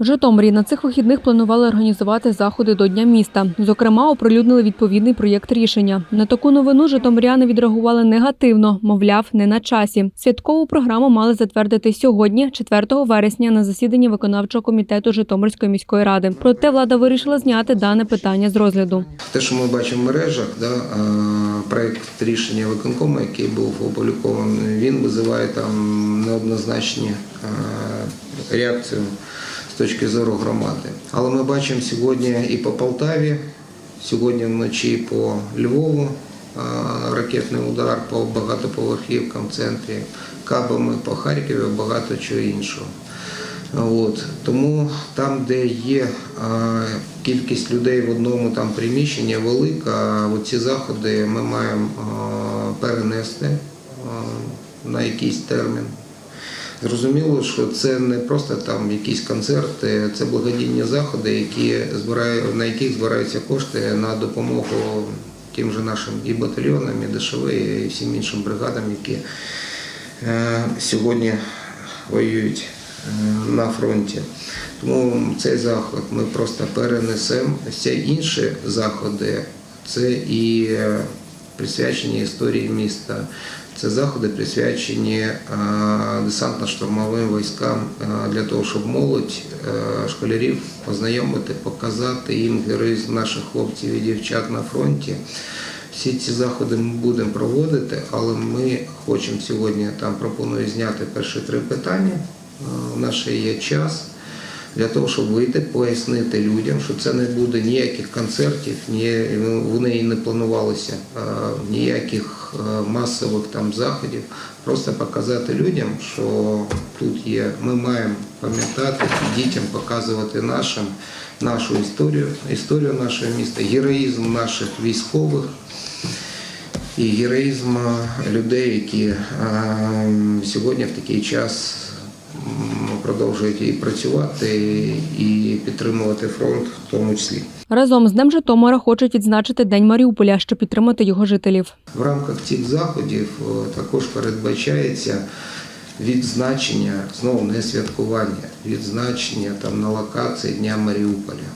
В Житомирі на цих вихідних планували організувати заходи до Дня міста. Зокрема, оприлюднили відповідний проєкт рішення. На таку новину житомиряни відреагували негативно, мовляв, не на часі. Святкову програму мали затвердити сьогодні, 4 вересня, на засіданні виконавчого комітету Житомирської міської ради. Проте влада вирішила зняти дане питання з розгляду. Те, що ми бачимо в мережах, да, проект рішення виконкому, який був опублікований, він визиває там неоднозначні реакції точки зору громади. Але ми бачимо сьогодні і по Полтаві, сьогодні вночі по Львову ракетний удар по багатоповерхівкам в центрі, кабами по Харкові, багато чого іншого. От. Тому там, де є кількість людей в одному там приміщенні велика, ці заходи ми маємо перенести на якийсь термін. Зрозуміло, що це не просто там якісь концерти, це благодійні заходи, які збирають, на яких збираються кошти на допомогу тим же нашим і батальйонам, і ДШВ, і всім іншим бригадам, які е, сьогодні воюють е, на фронті. Тому цей заход ми просто перенесемо. Всі інші заходи це і е, присвячені історії міста. Це заходи присвячені е, десантно-штурмовим військам е, для того, щоб молодь е, школярів познайомити, показати їм героїзм наших хлопців і дівчат на фронті. Всі ці заходи ми будемо проводити, але ми хочемо сьогодні там пропоную зняти перші три питання. У нас ще є час для того, щоб вийти, пояснити людям, що це не буде ніяких концертів, ні, вони і не планувалися ніяких масових там заходів. Просто показати людям, що тут є. Ми маємо пам'ятати дітям показувати нашим нашу історію, історію нашого міста, героїзм наших військових і героїзм людей, які сьогодні в такий час продовжують і працювати, і підтримувати фронт в тому числі. Разом з Днем Житомира хочуть відзначити День Маріуполя, щоб підтримати його жителів. В рамках цих заходів також передбачається відзначення, знову не святкування, відзначення там на локації Дня Маріуполя.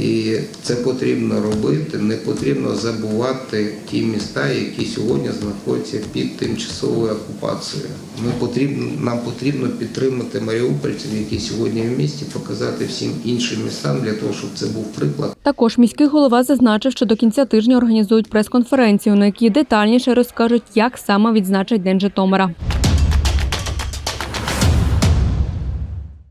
І це потрібно робити, не потрібно забувати ті міста, які сьогодні знаходяться під тимчасовою окупацією. Ми потрібно, нам потрібно підтримати маріупольців, які сьогодні в місті, показати всім іншим містам для того, щоб це був приклад. Також міський голова зазначив, що до кінця тижня організують прес-конференцію, на якій детальніше розкажуть, як саме відзначать День Житомира.